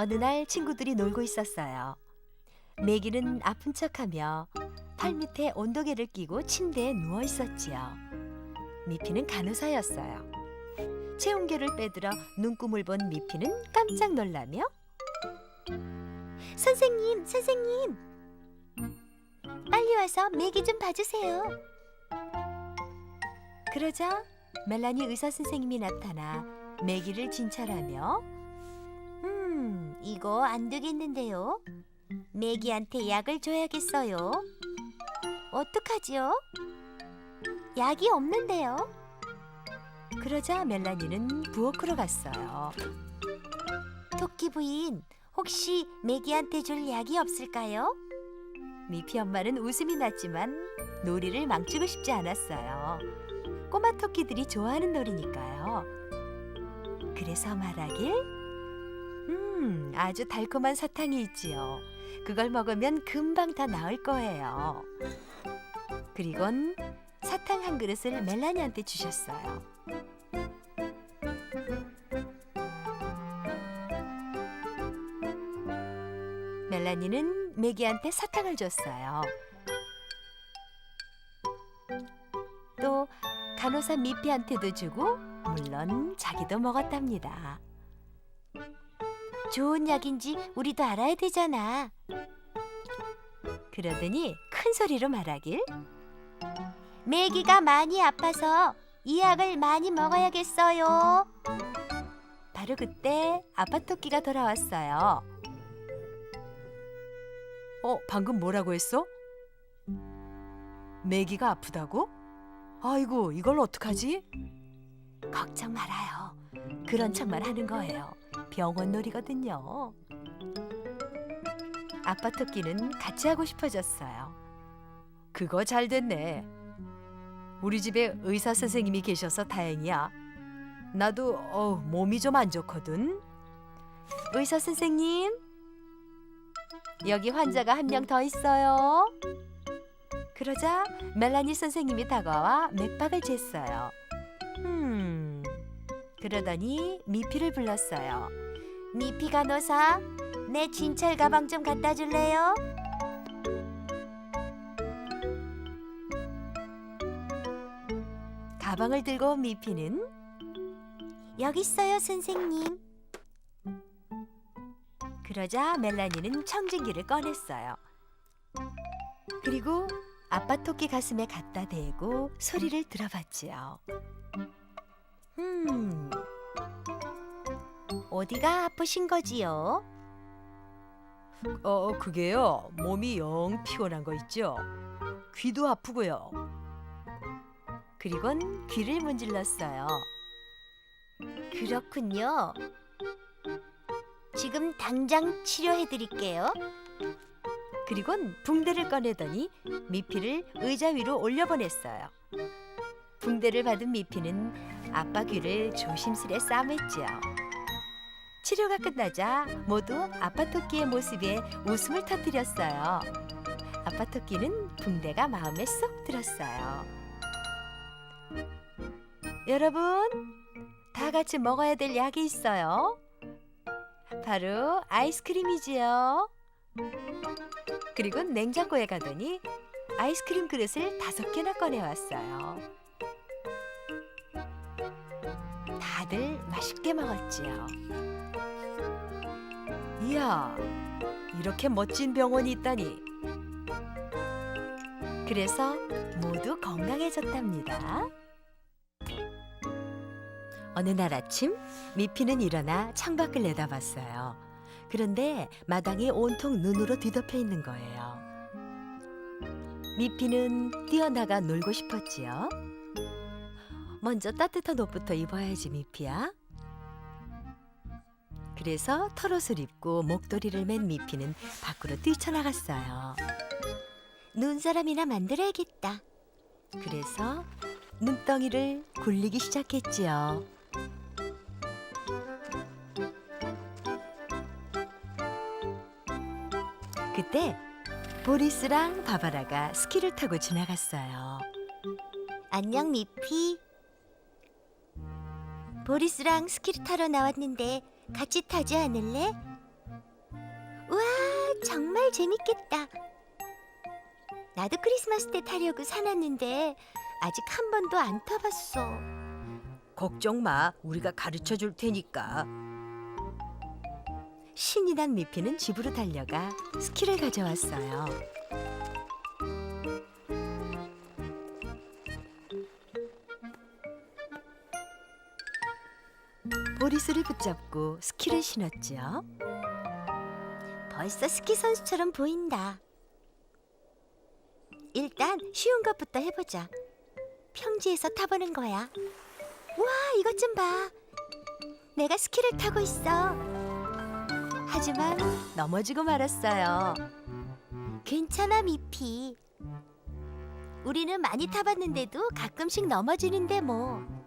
어느 날 친구들이 놀고 있었어요. 매기는 아픈 척하며 팔 밑에 온도계를 끼고 침대에 누워 있었지요. 미피는 간호사였어요. 체온계를 빼들어 눈금을 본 미피는 깜짝 놀라며 선생님, 선생님, 빨리 와서 매기 좀 봐주세요. 그러자 멜라니 의사 선생님이 나타나 매기를 진찰하며 음, 이거 안 되겠는데요. 매기한테 약을 줘야겠어요. 어떡하지요? 약이 없는데요. 그러자 멜라니는 부엌으로 갔어요. 토끼 부인, 혹시 매기한테 줄 약이 없을까요? 미피 엄마는 웃음이 났지만 놀이를 망치고 싶지 않았어요. 꼬마 토끼들이 좋아하는 놀이니까요. 그래서 말하길, 음, 아주 달콤한 사탕이 있지요. 그걸 먹으면 금방 다 나을 거예요. 그리곤 사탕 한 그릇을 멜라니한테 주셨어요. 멜라니는 매기한테 사탕을 줬어요. 또 간호사 미피한테도 주고 물론 자기도 먹었답니다. 좋은 약인지 우리도 알아야 되잖아. 그러더니 큰 소리로 말하길. 매기가 많이 아파서 이 약을 많이 먹어야겠어요. 바로 그때 아빠 토끼가 돌아왔어요. 어, 방금 뭐라고 했어? 매기가 아프다고? 아이고, 이걸 어떡하지? 걱정 말아요. 그런 척만 하는 거예요. 병원 놀이거든요. 아빠 토끼는 같이 하고 싶어졌어요. 그거 잘 됐네. 우리 집에 의사 선생님이 계셔서 다행이야. 나도 어, 몸이 좀 안 좋거든. 의사 선생님, 여기 환자가 한 명 더 있어요. 그러자 멜라니 선생님이 다가와 맥박을 쟀어요. 음, 그러더니 미피를 불렀어요. 미피 간호사, 내 진찰 가방 좀 갖다 줄래요? 가방을 들고 온 미피는 여기 있어요, 선생님. 그러자 멜라니는 청진기를 꺼냈어요. 그리고 아빠 토끼 가슴에 갖다 대고 소리를 들어봤지요. 음, 어디가 아프신 거지요? 어, 그게요. 몸이 영 피곤한 거 있죠. 귀도 아프고요. 그리곤 귀를 문질렀어요. 그렇군요. 지금 당장 치료해 드릴게요. 그리곤 붕대를 꺼내더니 미피를 의자 위로 올려보냈어요. 붕대를 받은 미피는 아빠 귀를 조심스레 싸맸지요. 치료가 끝나자 모두 아빠 토끼의 모습에 웃음을 터뜨렸어요. 아빠 토끼는 붕대가 마음에 쏙 들었어요. 여러분, 다 같이 먹어야 될 약이 있어요. 바로 아이스크림이지요. 그리고 냉장고에 가더니 아이스크림 그릇을 다섯 개나 꺼내왔어요. 다들 맛있게 먹었지요. 이야, 이렇게 멋진 병원이 있다니. 그래서 모두 건강해졌답니다. 어느 날 아침 미피는 일어나 창밖을 내다봤어요. 그런데 마당이 온통 눈으로 뒤덮여 있는 거예요. 미피는 뛰어나가 놀고 싶었지요. 먼저 따뜻한 옷부터 입어야지 미피야. 그래서 털옷을 입고 목도리를 맨 미피는 밖으로 뛰쳐나갔어요. 눈사람이나 만들어야겠다. 그래서 눈덩이를 굴리기 시작했지요. 그때 보리스랑 바바라가 스키를 타고 지나갔어요. 안녕 미피. 보리스랑 스키를 타러 나왔는데 같이 타지 않을래? 정말 재밌겠다. 나도 크리스마스 때 타려고 사놨는데 아직 한 번도 안 타봤어. 걱정 마. 우리가 가르쳐 줄 테니까. 신이 난 미피는 집으로 달려가 스키를 가져왔어요. 보리스를 붙잡고 스키를 신었지요. 벌써 스키 선수처럼 보인다. 일단 쉬운 것부터 해보자. 평지에서 타보는 거야. 와, 이것 좀 봐. 내가 스키를 타고 있어. 하지만 넘어지고 말았어요. 괜찮아, 미피. 우리는 많이 타봤는데도 가끔씩 넘어지는데 뭐.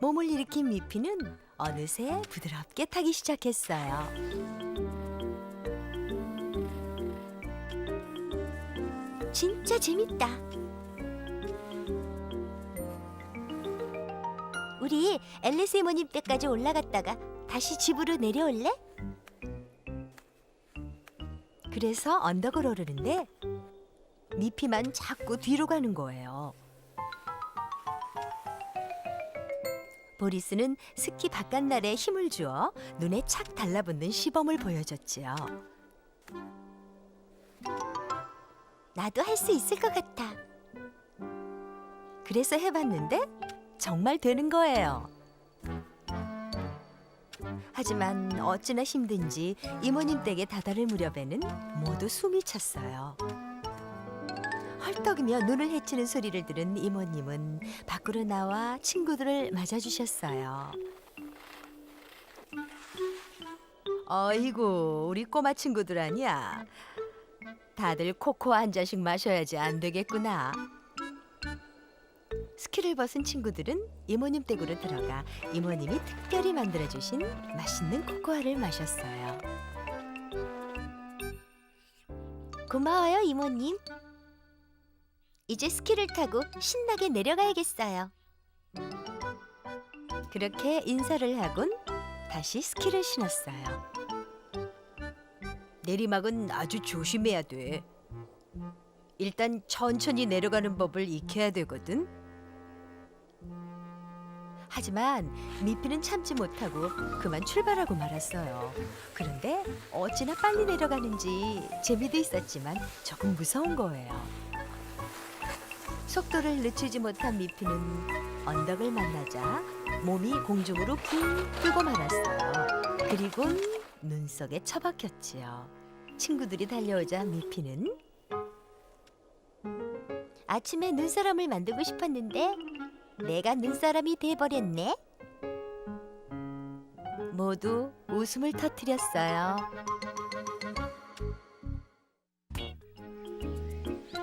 몸을 일으킨 미피는 어느새 부드럽게 타기 시작했어요. 진짜 재밌다. 우리 앨리스 이모님 댁까지 올라갔다가 다시 집으로 내려올래? 그래서 언덕을 오르는데 미피만 자꾸 뒤로 가는 거예요. 보리스는 스키 바깥날에 힘을 주어 눈에 착 달라붙는 시범을 보여줬지요. 나도 할 수 있을 것 같아. 그래서 해봤는데 정말 되는 거예요. 하지만 어찌나 힘든지 이모님 댁에 다다를 무렵에는 모두 숨이 찼어요. 헐떡이며 눈을 헤치는 소리를 들은 이모님은 밖으로 나와 친구들을 맞아주셨어요. 어이구, 우리 꼬마 친구들 아니야. 다들 코코아 한 잔씩 마셔야지 안 되겠구나. 스키를 벗은 친구들은 이모님 댁으로 들어가 이모님이 특별히 만들어주신 맛있는 코코아를 마셨어요. 고마워요, 이모님. 이제 스키를 타고 신나게 내려가야겠어요. 그렇게 인사를 하곤 다시 스키를 신었어요. 내리막은 아주 조심해야 돼. 일단 천천히 내려가는 법을 익혀야 되거든. 하지만 미피는 참지 못하고 그만 출발하고 말았어요. 그런데 어찌나 빨리 내려가는지 재미도 있었지만 조금 무서운 거예요. 속도를 늦추지 못한 미피는 언덕을 만나자 몸이 공중으로 붕 뜨고 말았어요. 그리곤 눈 속에 처박혔지요. 친구들이 달려오자 미피는 아침에 눈사람을 만들고 싶었는데 내가 눈사람이 돼버렸네. 모두 웃음을 터뜨렸어요.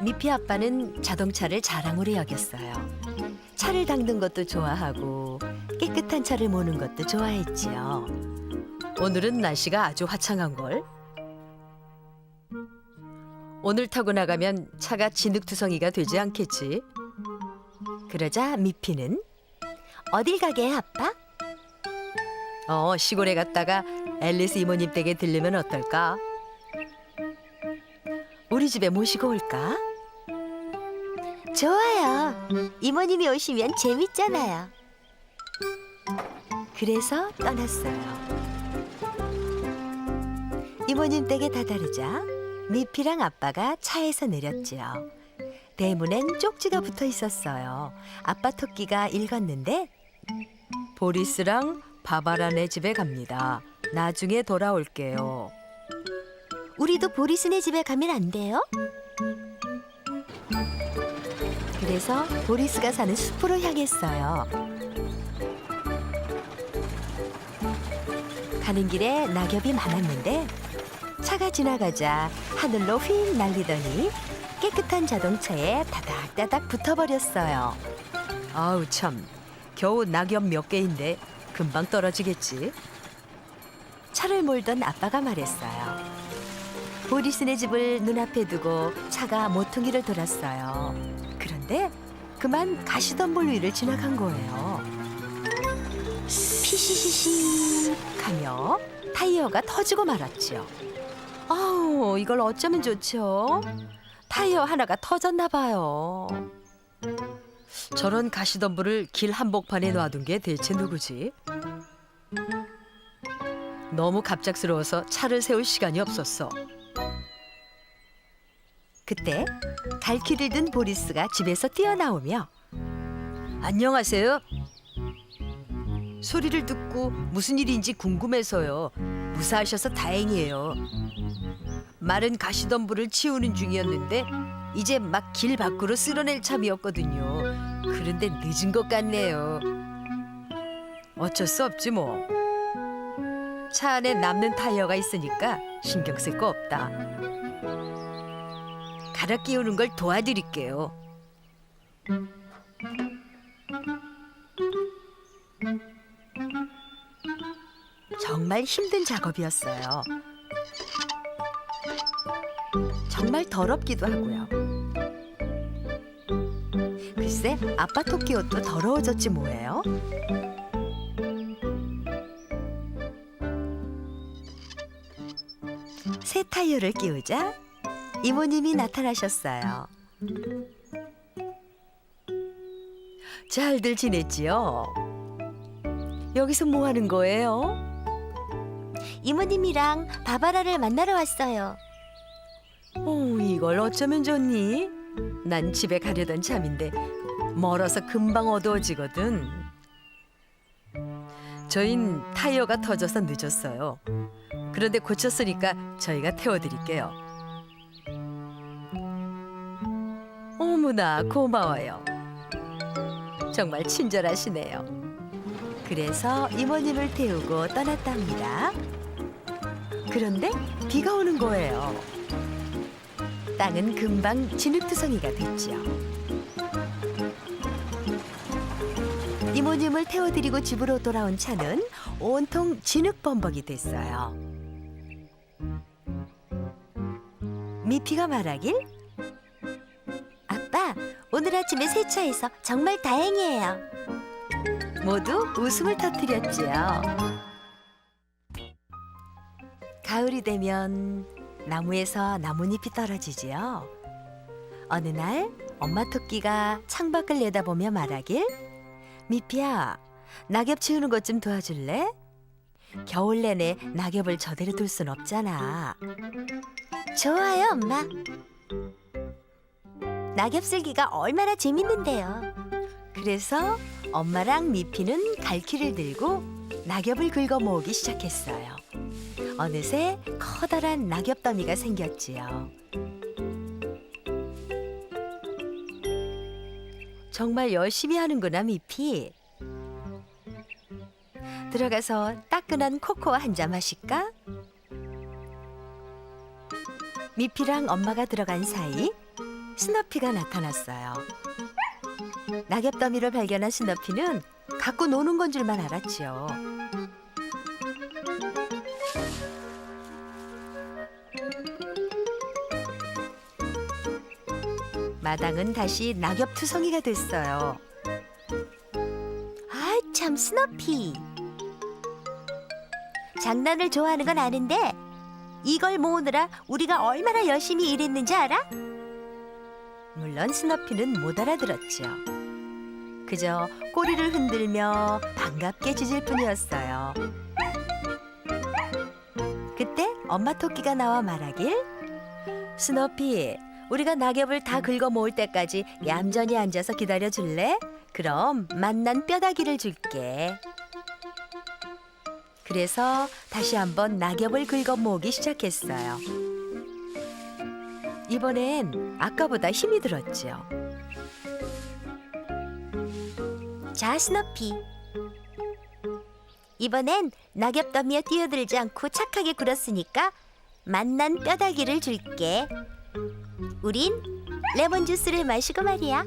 미피 아빠는 자동차를 자랑으로 여겼어요. 차를 닦는 것도 좋아하고 깨끗한 차를 모는 것도 좋아했지요. 오늘은 날씨가 아주 화창한 걸. 오늘 타고 나가면 차가 진흙투성이가 되지 않겠지. 그러자 미피는 어딜 가게 해, 아빠? 어, 시골에 갔다가 앨리스 이모님 댁에 들르면 어떨까? 우리 집에 모시고 올까? 좋아요. 이모님이 오시면 재밌잖아요. 그래서 떠났어요. 이모님 댁에 다다르자 미피랑 아빠가 차에서 내렸지요. 대문엔 쪽지가 붙어 있었어요. 아빠 토끼가 읽었는데 보리스랑 바바라네 집에 갑니다. 나중에 돌아올게요. 우리도 보리스네 집에 가면 안 돼요? 그래서 보리스가 사는 숲으로 향했어요. 가는 길에 낙엽이 많았는데 차가 지나가자 하늘로 휙 날리더니 깨끗한 자동차에 다닥다닥 붙어버렸어요. 아우 참, 겨우 낙엽 몇 개인데 금방 떨어지겠지. 차를 몰던 아빠가 말했어요. 보리스네 집을 눈앞에 두고 차가 모퉁이를 돌았어요. 그런데 그만 가시덤불 위를 지나간 거예요. 피 시시시. 가며 타이어가 터지고 말았지요. 아우, 이걸 어쩌면 좋죠? 타이어 하나가 터졌나 봐요. 저런 가시덤불을 길 한복판에 놔둔 게 대체 누구지? 너무 갑작스러워서 차를 세울 시간이 없었어. 그때 갈 길을 든 보리스가 집에서 뛰어나오며 안녕하세요. 소리를 듣고 무슨 일인지 궁금해서요. 무사하셔서 다행이에요. 마른 가시덤불을 치우는 중이었는데 이제 막 길 밖으로 쓸어낼 참이었거든요. 그런데 늦은 것 같네요. 어쩔 수 없지 뭐. 차 안에 남는 타이어가 있으니까 신경 쓸 거 없다. 갈아 끼우는 걸 도와드릴게요. 정말 힘든 작업이었어요. 정말 더럽기도 하고요. 글쎄, 아빠 토끼 옷도 더러워졌지 뭐예요? 새 타이어를 끼우자 이모님이 나타나셨어요. 잘들 지냈지요? 여기서 뭐 하는 거예요? 이모님이랑 바바라를 만나러 왔어요. 오, 이걸 어쩌면 좋니? 난 집에 가려던 참인데 멀어서 금방 어두워지거든. 저흰 타이어가 터져서 늦었어요. 그런데 고쳤으니까 저희가 태워드릴게요. 어머나 고마워요. 정말 친절하시네요. 그래서 이모님을 태우고 떠났답니다. 그런데 비가 오는 거예요. 땅은 금방 진흙투성이가 됐지요. 이모님을 태워드리고 집으로 돌아온 차는 온통 진흙범벅이 됐어요. 미피가 말하길 아빠, 오늘 아침에 세차해서 정말 다행이에요. 모두 웃음을 터뜨렸지요. 가을이 되면 나무에서 나뭇잎이 떨어지지요. 어느 날 엄마 토끼가 창밖을 내다보며 말하길 미피야 낙엽 치우는 것 좀 도와줄래? 겨울 내내 낙엽을 저대로 둘 순 없잖아. 좋아요, 엄마. 낙엽 쓸기가 얼마나 재밌는데요. 그래서 엄마랑 미피는 갈퀴를 들고 낙엽을 긁어 모으기 시작했어요. 어느새 커다란 낙엽 더미가 생겼지요. 정말 열심히 하는구나, 미피. 들어가서 따끈한 코코아 한 잔 마실까? 미피랑 엄마가 들어간 사이 스너피가 나타났어요. 낙엽 더미를 발견한 스너피는 갖고 노는 건 줄만 알았지요. 마당은 다시 낙엽 투성이가 됐어요. 아, 참 스너피. 장난을 좋아하는 건 아는데 이걸 모으느라 우리가 얼마나 열심히 일했는지 알아? 물론 스너피는 못 알아들었죠. 그저 꼬리를 흔들며 반갑게 짖을 뿐이었어요. 그때 엄마 토끼가 나와 말하길 스너피 우리가 낙엽을 다 긁어 모을 때까지 얌전히 앉아서 기다려 줄래? 그럼 맛난 뼈다귀를 줄게. 그래서 다시 한번 낙엽을 긁어 모으기 시작했어요. 이번엔 아까보다 힘이 들었죠. 자, 스너피. 이번엔 낙엽 더미에 뛰어들지 않고 착하게 굴었으니까 맛난 뼈다귀를 줄게. 우린 레몬 주스를 마시고 말이야.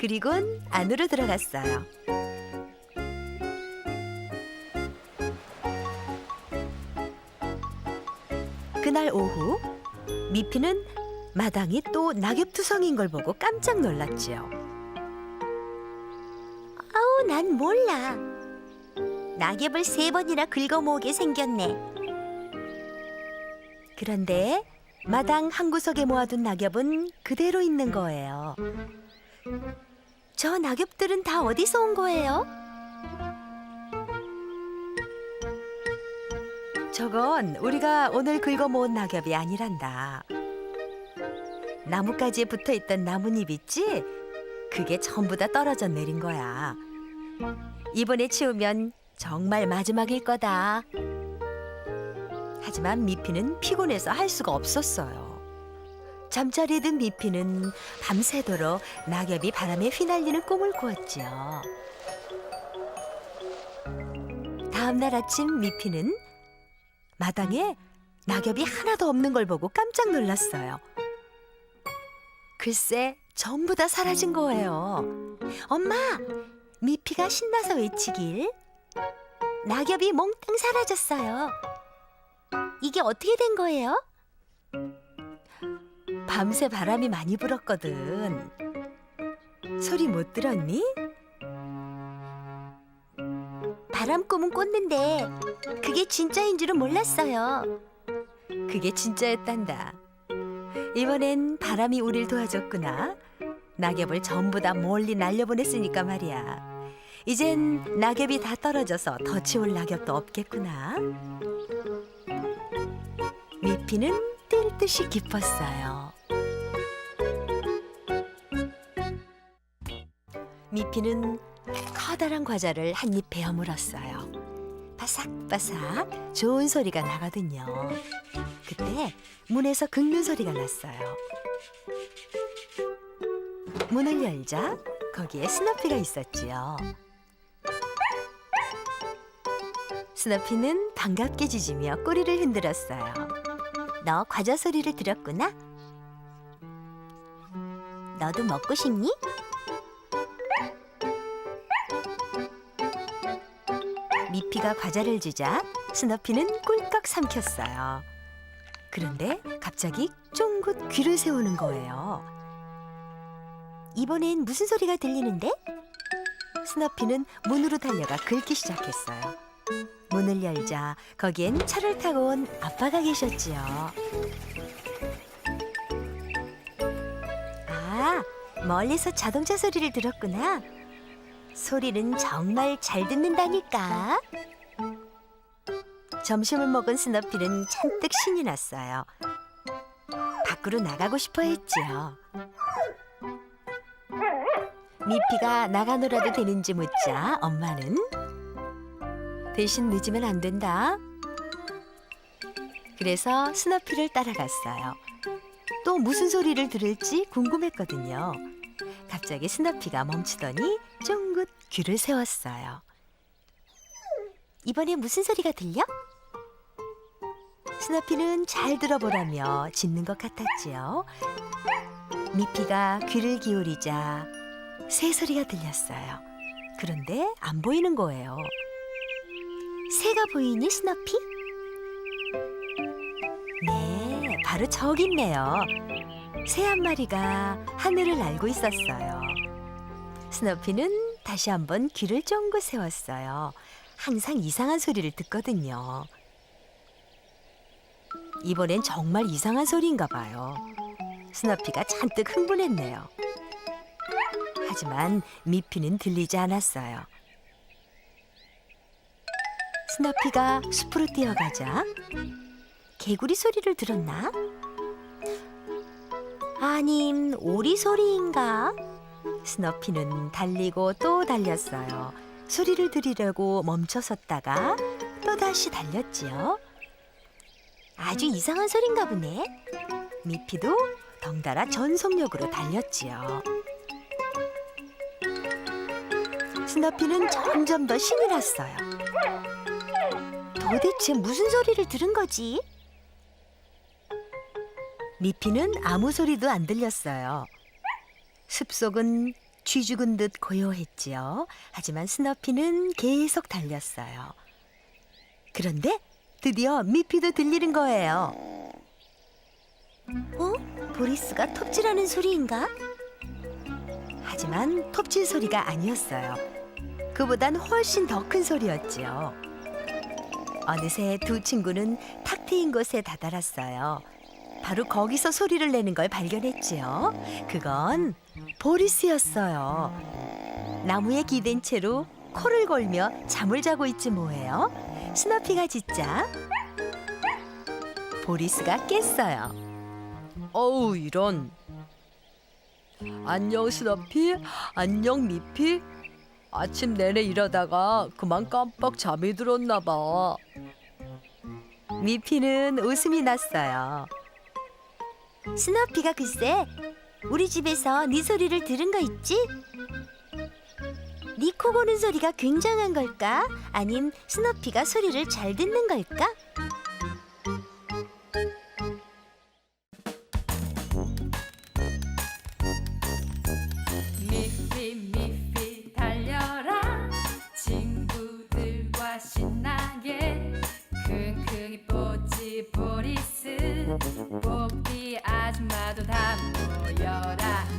그리곤 안으로 들어갔어요. 그날 오후 미피는 마당이 또 낙엽투성인 걸 보고 깜짝 놀랐지요. 아우, 난 몰라. 낙엽을 세 번이나 긁어 모으게 생겼네. 그런데 마당 한 구석에 모아둔 낙엽은 그대로 있는 거예요. 저 낙엽들은 다 어디서 온 거예요? 저건 우리가 오늘 긁어 모은 낙엽이 아니란다. 나뭇가지에 붙어 있던 나뭇잎 있지? 그게 전부 다 떨어져 내린 거야. 이번에 치우면 정말 마지막일 거다. 하지만 미피는 피곤해서 할 수가 없었어요. 잠자리에 든 미피는 밤새도록 낙엽이 바람에 휘날리는 꿈을 꾸었지요. 다음 날 아침 미피는 마당에 낙엽이 하나도 없는 걸 보고 깜짝 놀랐어요. 글쎄, 전부 다 사라진 거예요. 엄마, 미피가 신나서 외치길. 낙엽이 몽땅 사라졌어요. 이게 어떻게 된 거예요? 밤새 바람이 많이 불었거든. 소리 못 들었니? 바람 꿈은 꿨는데 그게 진짜인 줄은 몰랐어요. 그게 진짜였단다. 이번엔 바람이 우릴 도와줬구나. 낙엽을 전부 다 멀리 날려보냈으니까 말이야. 이젠 낙엽이 다 떨어져서 더 치울 낙엽도 없겠구나. 미피는 뛸 듯이 기뻤어요. 미피는 커다란 과자를 한 입 베어 물었어요. 바삭바삭 좋은 소리가 나거든요. 그때 문에서 긁는 소리가 났어요. 문을 열자 거기에 스너피가 있었지요. 스너피는 반갑게 짖으며 꼬리를 흔들었어요. 너 과자 소리를 들었구나? 너도 먹고 싶니? 미피가 과자를 주자 스너피는 꿀꺽 삼켰어요. 그런데 갑자기 쫑긋 귀를 세우는 거예요. 이번엔 무슨 소리가 들리는데? 스너피는 문으로 달려가 긁기 시작했어요. 문을 열자 거기엔 차를 타고 온 아빠가 계셨지요. 아, 멀리서 자동차 소리를 들었구나. 소리는 정말 잘 듣는다니까. 점심을 먹은 스너피는 잔뜩 신이 났어요. 밖으로 나가고 싶어 했지요. 미피가 나가 놀아도 되는지 묻자 엄마는 대신 늦으면 안 된다. 그래서 스너피를 따라갔어요. 또 무슨 소리를 들을지 궁금했거든요. 갑자기 스너피가 멈추더니 쫑긋 귀를 세웠어요. 이번에 무슨 소리가 들려? 스너피는 잘 들어보라며 짖는 것 같았지요. 미피가 귀를 기울이자 새 소리가 들렸어요. 그런데 안 보이는 거예요. 새가 보이니, 스너피? 네, 바로 저기 있네요. 새 한 마리가 하늘을 날고 있었어요. 스너피는 다시 한번 귀를 쫑긋 세웠어요. 항상 이상한 소리를 듣거든요. 이번엔 정말 이상한 소리인가 봐요. 스너피가 잔뜩 흥분했네요. 하지만 미피는 들리지 않았어요. 스너피가 숲으로 뛰어가자 개구리 소리를 들었나? 아님, 오리 소리인가? 스너피는 달리고 또 달렸어요. 소리를 들으려고 멈춰섰다가 또 다시 달렸지요. 아주 이상한 소린가 보네. 미피도 덩달아 전속력으로 달렸지요. 스너피는 점점 더 신이 났어요. 도대체 무슨 소리를 들은 거지? 미피는 아무 소리도 안 들렸어요. 숲속은 쥐 죽은 듯 고요했지요. 하지만 스너피는 계속 달렸어요. 그런데 드디어 미피도 들리는 거예요. 어? 보리스가 톱질하는 소리인가? 하지만 톱질 소리가 아니었어요. 그보단 훨씬 더 큰 소리였지요. 어느새 두 친구는 탁 트인 곳에 다다랐어요. 바로 거기서 소리를 내는 걸 발견했지요. 그건 보리스였어요. 나무에 기댄 채로 코를 골며 잠을 자고 있지 뭐예요. 스너피가 짖자 보리스가 깼어요. 어우 이런. 안녕 스너피, 안녕 미피. 아침 내내 일하다가 그만 깜빡 잠이 들었나 봐. 미피는 웃음이 났어요. 스너피가 글쎄 우리 집에서 네 소리를 들은 거 있지? 네코 고는 소리가 굉장한 걸까? 아님 스너피가 소리를 잘 듣는 걸까?